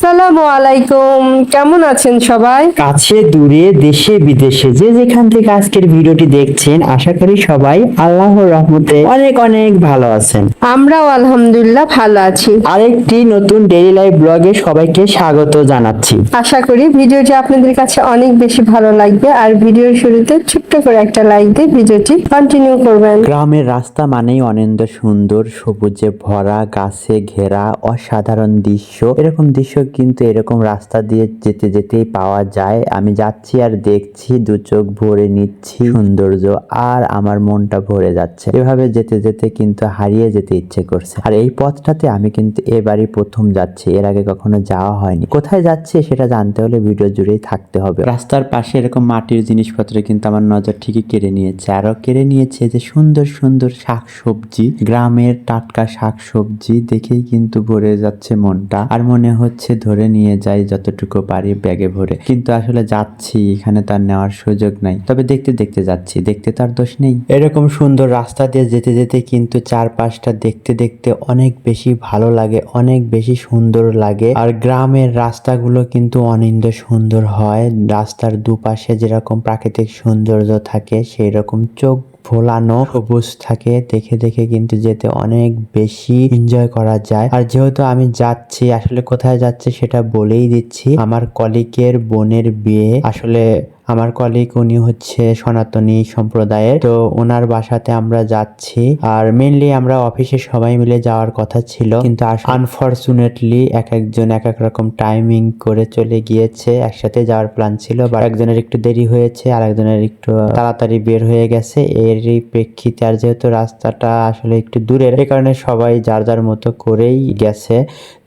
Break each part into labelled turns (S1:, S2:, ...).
S1: আসসালামু আলাইকুম। কেমন আছেন সবাই?
S2: কাছে দূরে দেশে বিদেশে যে যেখান থেকে আজকের ভিডিওটি দেখছেন আশা করি সবাই আল্লাহর রহমতে অনেক অনেক ভালো আছেন।
S1: আমরাও আলহামদুলিল্লাহ ভালো আছি।
S2: আরেকটি নতুন ডেইলি লাইফ ব্লগে সবাইকে স্বাগত জানাচ্ছি।
S1: আশা করি ভিডিওটি আপনাদের কাছে অনেক বেশি ভালো লাগবে আর ভিডিওর শুরুতে ছোট্ট করে একটা লাইক দিয়ে ভিডিওটি কন্টিনিউ করবেন।
S2: গ্রামের রাস্তা মানেই অনিন্দ সুন্দর সবুজে ভরা গাছে ঘেরা অসাধারণ দৃশ্য। এরকম দৃশ্য কিন্তু এরকম রাস্তা দিয়ে যেতে যেতেই পাওয়া যায়। আমি যাচ্ছি আর দেখছি দু চোখ ভরে নিচ্ছি সৌন্দর্য আর আমার মনটা ভরে যাচ্ছে। এভাবে যেতে যেতে কিন্তু হারিয়ে যেতে ইচ্ছে করছে। আর এই পথটাতে আমি কিন্তু এবারই প্রথম যাচ্ছি। এর আগে কখনো যাওয়া হয়নি। কোথায় যাচ্ছে সেটা জানতে হলে ভিডিও জুড়েই থাকতে হবে। রাস্তার পাশে এরকম মাটির জিনিসপত্র কিন্তু আমার নজর ঠিকই কেড়ে নিয়েছে। আরও কেড়ে নিয়েছে যে সুন্দর সুন্দর শাক সবজি গ্রামের টাটকা শাক সবজি দেখেই কিন্তু ভরে যাচ্ছে মনটা। আর মনে হচ্ছে ধরে নিয়ে যাই যতটুকু পারি ব্যাগে ভরে। কিন্তু আসলে যাচ্ছি, এখানে তার নেওয়ার সুযোগ নাই। তবে দেখতে দেখতে যাচ্ছি, দেখতে তার দোষ নেই। এরকম সুন্দর রাস্তা দিয়ে যেতে যেতে কিন্তু চারপাশটা দেখতে দেখতে অনেক বেশি ভালো লাগে, অনেক বেশি সুন্দর লাগে। আর গ্রামের রাস্তাগুলো কিন্তু অনিন্দ সুন্দর হয়। রাস্তার দুপাশে যেরকম প্রাকৃতিক সৌন্দর্য থাকে সেই রকম চোখ ভোলানো সবুজ থাকে, দেখে দেখে কিন্তু যেতে অনেক বেশি এনজয় করা যায়। আর যেহেতু আমি যাচ্ছি, আসলে কোথায় যাচ্ছি সেটা বলেই দিচ্ছি। আমার কলিকের বোনের বিয়ে আসলে আমার কলিগ উনি হচ্ছে সনাতনী সম্প্রদায়ের। তো ওনার বাসাতে আমরা যাচ্ছি। আর মেনলি আমরা অফিসে সবাই মিলে যাওয়ার কথা ছিল। কিন্তু আনফরচুনেটলি এক একজন এক এক রকম টাইমিং করে চলে গিয়েছে। একসাথে যাওয়ার প্ল্যান ছিল। বা একজনের একটু দেরি হয়েছে আর একজনের একটু তাড়াতাড়ি বের হয়ে গেছে। এরই প্রেক্ষিতে আর যেহেতু রাস্তাটা আসলে একটু দূরের এই কারণে সবাই যার যার মতো করেই গেছে।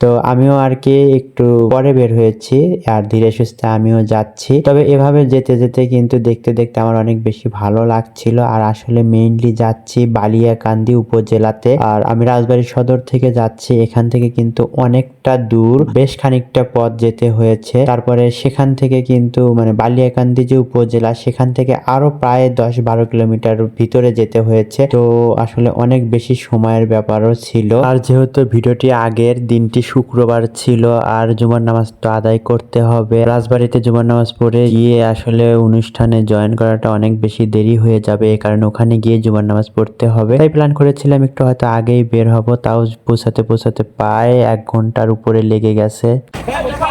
S2: তো আমিও আর কি একটু পরে বের হয়েছি। আর ধীরে সুস্থে আমিও যাচ্ছি। তবে এভাবে যেতে যেতে যেতে কিন্তু দেখতে দেখতে আমার অনেক বেশি ভালো লাগছিল। আর আসলে মেইনলি যাচ্ছি বালিয়াকান্দি উপজেলাতে। আর আমি রাজবাড়ি সদর থেকে যাচ্ছি, এখান থেকে কিন্তু অনেকটা দূর। বেশ খানিকটা পথ যেতে হয়েছে। তারপরে সেখান থেকে কিন্তু মানে বালিয়াকান্দি যে উপজেলা, সেখান থেকে আরও প্রায় দশ বারো কিলোমিটার ভিতরে যেতে হয়েছে। তো আসলে অনেক বেশি সময়ের ব্যাপারও ছিল। আর যেহেতু ভিডিওটি আগের, দিনটি শুক্রবার ছিল, আর জুমার নামাজ তো আদায় করতে হবে। রাজবাড়িতে জুমার নামাজ পড়ে গিয়ে আসলে অনুষ্ঠানে জয়েন করাটা অনেক বেশি দেরি হয়ে যাবে এই কারণে ওখানে গিয়ে জুমার নামাজ পড়তে হবে। তাই প্ল্যান করেছিলাম একটু হয়তো আগেই বের হব তাও পৌঁছাতে পৌঁছাতে প্রায় এক ঘণ্টার উপরে লেগে গেছে।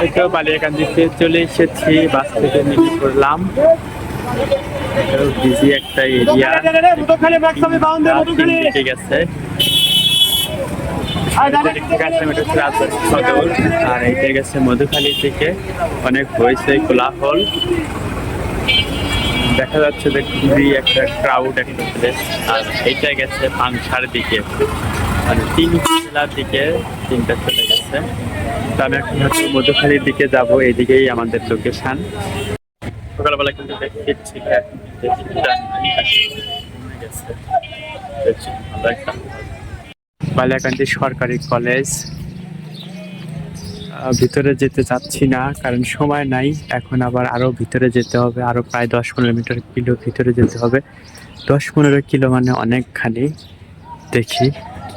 S3: এই তো বালিয়াকান্দিতে চলে এসেছি বাস থেকে নেমে পড়লাম। বিজি একটা এরিয়া এটা রাজবাড়ী সদর আর এইটা গেছে মধুখালীর দিকে অনেক হয়েছে কোলাহল। দেখা যাচ্ছে যে খুবই একটা ক্রাউড একটা প্লেস আর এইটা গেছে পাংশার দিকে। মানে তিন জেলার দিকে তিনটা চলে গেছে। তো আমি এখন হচ্ছে মধুখালীর দিকে যাব, এইদিকেই আমাদের লোকেশন সকালবেলা কিন্তু দেখছি বালিয়াকান্দি সরকারি কলেজ ভিতরে যেতে চাচ্ছি না, কারণ সময় নাই। এখন আবার আরও ভিতরে যেতে হবে আরও প্রায় দশ পনেরো মিটার কিলো ভিতরে যেতে হবে। দশ পনেরো কিলো মানে অনেকখানি। দেখি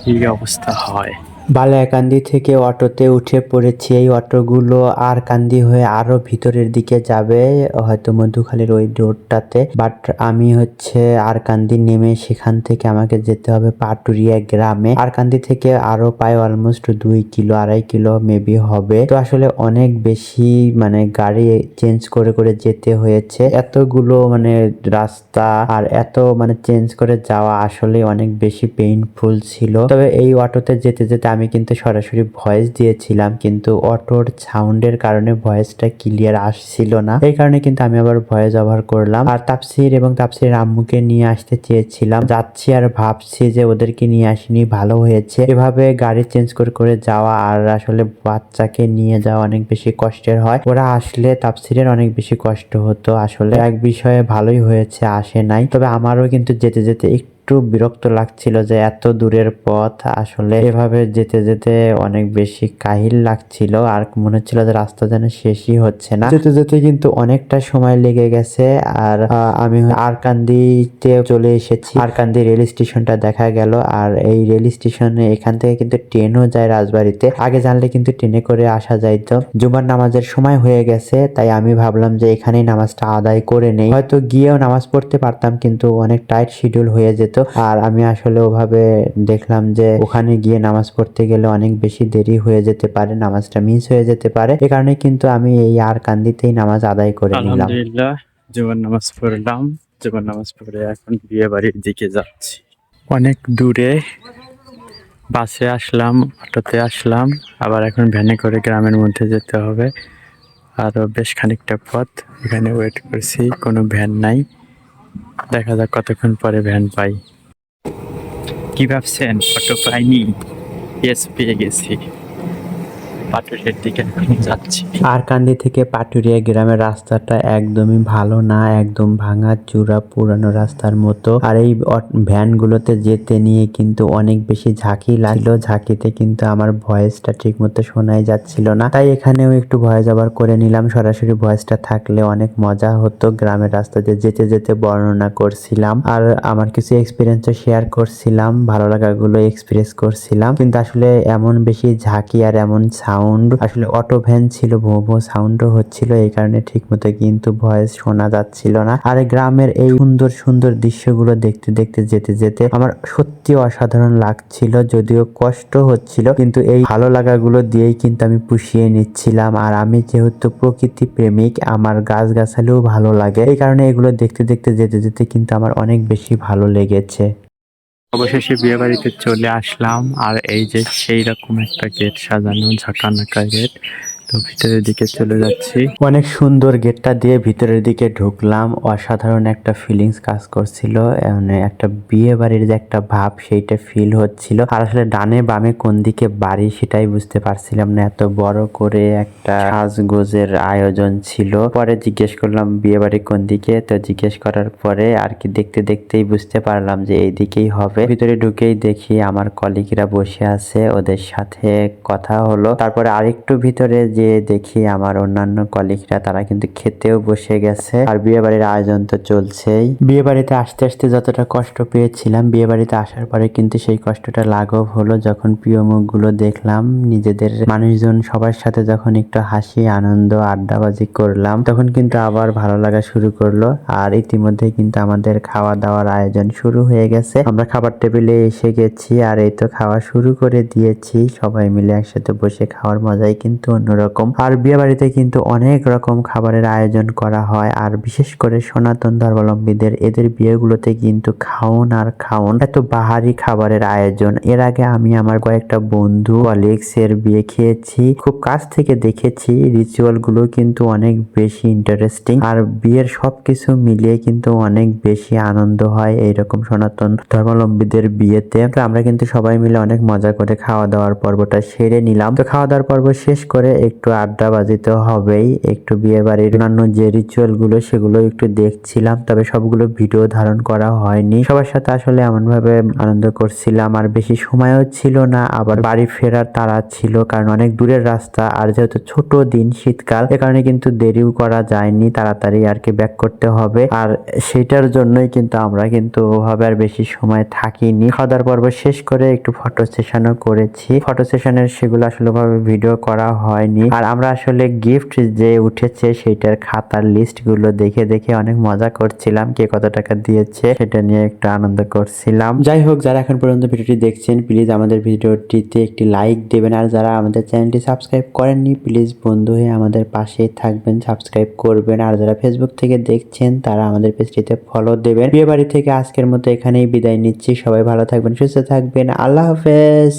S3: কী অবস্থা হয়।
S2: বালিয়াকান্দি থেকে অটোতে উঠে পড়েছি। এই অটোগুলো আর কান্দি হয়ে আরও ভিতরের দিকে যাবে। হয়তো মধুখালীর ওই রোডটাতে। বাট আমি হচ্ছে আর কান্দি নেমে সেখান থেকে আমাকে যেতে হবে পাটুরিয়া গ্রামে। আর কান্দি থেকে আরও প্রায় অলমোস্ট দুই কিলো, আড়াই কিলো মেবি হবে। তো আসলে অনেক বেশি মানে গাড়ি চেঞ্জ করে করে যেতে হয়েছে। এতগুলো মানে রাস্তা আর এত মানে চেঞ্জ করে যাওয়া আসলে অনেক বেশি পেইনফুল ছিল। তবে এই অটোতে যেতে যেতে আমি কিন্তু সরাসরি ভয়েস দিয়েছিলাম, কিন্তু অটোর সাউন্ডের কারণে ভয়েসটা ক্লিয়ার আসছিল না। এই কারণে কিন্তু আমি আবার ভয়েস ব্যবহার করলাম। আর তাপসির এবং তাপসির আম্মুকে নিয়ে আসতে চেয়েছিলাম। যাচ্ছি আর ভাবছি যে ওদেরকে নিয়ে আসিনি, ভালো হয়েছে। এভাবে গাড়ি চেঞ্জ করে করে যাওয়া আর আসলে বাচ্চাকে নিয়ে যাওয়া অনেক বেশি কষ্টের হয়। ওরা আসলে তাপসিরের অনেক বেশি কষ্ট হতো। আসলে এক বিষয়ে ভালোই হয়েছে, আসে নাই। তবে আমারও কিন্তু যেতে যেতে একটু একটু বিরক্ত লাগছিল যে এত দূরের পথ, আসলে এভাবে যেতে যেতে অনেক বেশি কাহিল লাগছিল। আর মনে হচ্ছিল যে রাস্তা যেন শেষই হচ্ছে না। যেতে যেতে কিন্তু অনেকটা সময় লেগে গেছে। আর আমি আরকান্দিতে চলে এসেছি। আরকান্দি রেল স্টেশনটা দেখা গেল। আর এই রেল স্টেশনে এখান থেকে কিন্তু ট্রেনও যায় রাজবাড়িতে। আগে জানলে কিন্তু ট্রেনে করে আসা যাইত। জুমার নামাজের সময় হয়ে গেছে। তাই আমি ভাবলাম যে এখানেই নামাজটা আদায় করে নেই। হয়তো গিয়েও নামাজ পড়তে পারতাম, কিন্তু অনেক টাইট শিডিউল হয়ে যেত। আর আমি আসলে ওভাবে দেখলাম যে ওখানে গিয়ে নামাজ পড়তে গেলে অনেক বেশি দেরি হয়ে যেতে পারে, নামাজটা মিস হয়ে যেতে পারে। এ কারণে কিন্তু আমি এই আর কান্দিতেই নামাজ আদায় করে নিলাম।
S3: জুমার নামাজ পড়লাম। জুমার নামাজ পড়ে এখন বিয়ে বাড়ির দিকে যাচ্ছি। অনেক দূরে বাসে আসলাম, অটোতে আসলাম। আবার এখন ভ্যানে করে গ্রামের মধ্যে যেতে হবে। আরও বেশ খানিকটা পথ এখানে ওয়েট করছি, কোনো ভ্যান নাই। দেখা যাক কতক্ষণ পরে ভ্যান পাই। কি ভাবছেন? অটো পাইনি? এস পেয়ে গেছি। পাটুরের দিকে যাচ্ছি।
S2: আরকান্দি থেকে পাটুরিয়া গ্রামের রাস্তাটা একদমই ভালো না, একদম ভাঙা চূড়া পুরানো রাস্তার মতো। আর এই ভ্যানগুলোতে যেতে নিয়ে কিন্তু অনেক বেশি ঝাঁকি লাগল ঝাঁকিতে কিন্তু আমার ভয়েসটা ঠিক মতো শোনাই যাচ্ছিল না। তাই এখানেও একটু ভয়েস আবার করে নিলাম। সরাসরি ভয়েসটা থাকলে অনেক মজা হতো। গ্রামের রাস্তাতে যেতে যেতে বর্ণনা করছিলাম। আর আমার কিছু এক্সপিরিয়েন্সও শেয়ার করছিলাম। ভালো লাগাগুলো এক্সপ্রেস করছিলাম। কিন্তু আসলে এমন বেশি ঝাঁকি আর এমন সাউন্ড আসলে অটো ভ্যান ছিল ভো ভো সাউন্ডও হচ্ছিল, এই কারণে ঠিক মতো কিন্তু ভয়েস শোনা যাচ্ছিল না। আর গ্রামের এই সুন্দর সুন্দর দৃশ্যগুলো দেখতে দেখতে, যেতে যেতে আমার সত্যি অসাধারণ লাগছিল, যদিও কষ্ট হচ্ছিল, কিন্তু এই ভালো লাগাগুলো দিয়েই কিন্তু আমি পুষিয়ে নিচ্ছিলাম। আর আমি যেহেতু প্রকৃতি প্রেমিক, আমার গাছগাছালিও ভালো লাগে। এই কারণে এগুলো দেখতে দেখতে, যেতে যেতে কিন্তু আমার অনেক বেশি ভালো লেগেছে।
S3: অবশেষে বিয়ে বাড়িতে চলে আসলাম। আর এই যে সেই রকম একটা গেট সাজানো, ঝাঁকানাকা গেট। তো ভিতরের দিকে চলে যাচ্ছি।
S2: অনেক সুন্দর গেটটা দিয়ে ভিতরের দিকে ঢুকলাম। অসাধারণ একটা ফিলিংস কাজ করছিল। মানে একটা বিয়ে বাড়ির যে একটা ভাব, সেইটা ফিল হচ্ছিল। আর আসলে ডানে বামে কোন দিকে বাড়ি সেটাই বুঝতে পারছিলাম না। এত বড় করে একটা সাজগোজের আয়োজন ছিল। পরে জিজ্ঞেস করলাম বিয়ে বাড়ি কোন দিকে? তো জিজ্ঞেস করার পরে আর কি দেখতে দেখতেই বুঝতে পারলাম যে এই দিকেই হবে। ভিতরে ঢুকেই দেখি আমার কলিগরা বসে আছে। ওদের সাথে কথা হলো। তারপরে আরেকটু ভিতরে যে দেখি আমার অন্যান্য কলিগরা তারা কিন্তু খেতেও বসে গেছে। আর বিয়ে বাড়ির আয়োজন তো চলছেই। বিয়ে বাড়িতে আসতে আসতে যতটা কষ্ট পেয়েছিলাম বিয়ে বাড়িতে আসার পরে কিন্তু সেই কষ্টটা লাঘব হলো যখন প্রিয় মুখগুলো দেখলাম, নিজেদের মানুষজন সবার সাথে যখন একটু হাসি, আনন্দ, আড্ডাবাজি করলাম, তখন কিন্তু আবার ভালো লাগা শুরু করল। আর ইতিমধ্যে কিন্তু আমাদের খাওয়া দাওয়ার আয়োজন শুরু হয়ে গেছে। আমরা খাবার টেবিলে এসে গেছি, আর এই তো খাওয়া শুরু করে দিয়েছি। সবাই মিলে একসাথে বসে খাওয়ার মজাই কিন্তু অন্যরকম। আর বিয়ে বাড়িতে কিন্তু অনেক রকম খাবারের আয়োজন করা হয়। আর বিশেষ করে সনাতন ধর্মাবলম্বীদের এদের বিয়েগুলোতে কিন্তু খাওন আর খাওন এত বাহারি খাবারের আয়োজন। এর আগে আমি আমার কয়েকটা বন্ধু কলিগস এর বিয়ে খেয়েছি। খুব কাছ থেকে দেখেছি রিচুয়ালগুলো কিন্তু অনেক বেশি ইন্টারেস্টিং আর বিয়ের সবকিছু মিলিয়ে কিন্তু অনেক বেশি আনন্দ হয় এইরকম সনাতন ধর্মাবলম্বীদের বিয়েতে। আমরা কিন্তু সবাই মিলে অনেক মজা করে খাওয়া দাওয়ার পর্বটা সেরে নিলাম। তো খাওয়া দাওয়ার পর্ব শেষ করে একটু আড্ডা বাজিতে হবেই, একটু বিয়ে বাড়ির অন্যান্য যে রিচুয়ালগুলো সেগুলো একটু দেখছিলাম, তবে সবগুলো ভিডিও ধারণ করা হয়নি। সবার সাথে আসলে এমন ভাবে আনন্দ করছিলাম, আর বেশি সময়ও ছিল না, আবার বাড়ি ফেরার তাড়া ছিল, কারণ অনেক দূরের রাস্তা, আর যেহেতু ছোট দিন শীতকাল, এ কারণে কিন্তু দেরিও করা যায়নি, তাড়াতাড়ি আর কি ব্যাক করতে হবে। আর সেটার জন্যই কিন্তু আমরা কিন্তু ওভাবে আর বেশি সময় থাকিনি। দাওয়ার পর্ব শেষ করে একটু ফটো সেশনও করেছি। ফটো সেশনের সেগুলো আসলে ভাবে ভিডিও করা হয়নি। আর আমরা আসলে গিফট যে উঠেছে সেটার খাতার লিস্টগুলো দেখে দেখে অনেক মজা করছিলাম কে কত টাকা দিয়েছে সেটা নিয়ে একটু আনন্দ করছিলাম। যাই হোক যারা এখন পর্যন্ত ভিডিওটি দেখছেন প্লিজ আমাদের ভিডিওটিতে একটি লাইক দেবেন। আর যারা আমাদের চ্যানেলটি সাবস্ক্রাইব করেননি প্লিজ বন্ধু হয়ে আমাদের পাশেই থাকবেন সাবস্ক্রাইব করবেন। আর যারা ফেসবুক থেকে দেখছেন তারা আমাদের পেজটিতে ফলো দেবেন। বিয়ে বাড়ি থেকে আজকের মতো এখানেই বিদায় নিচ্ছি। সবাই ভালো থাকবেন সুস্থ থাকবেন। আল্লাহ হাফেজ।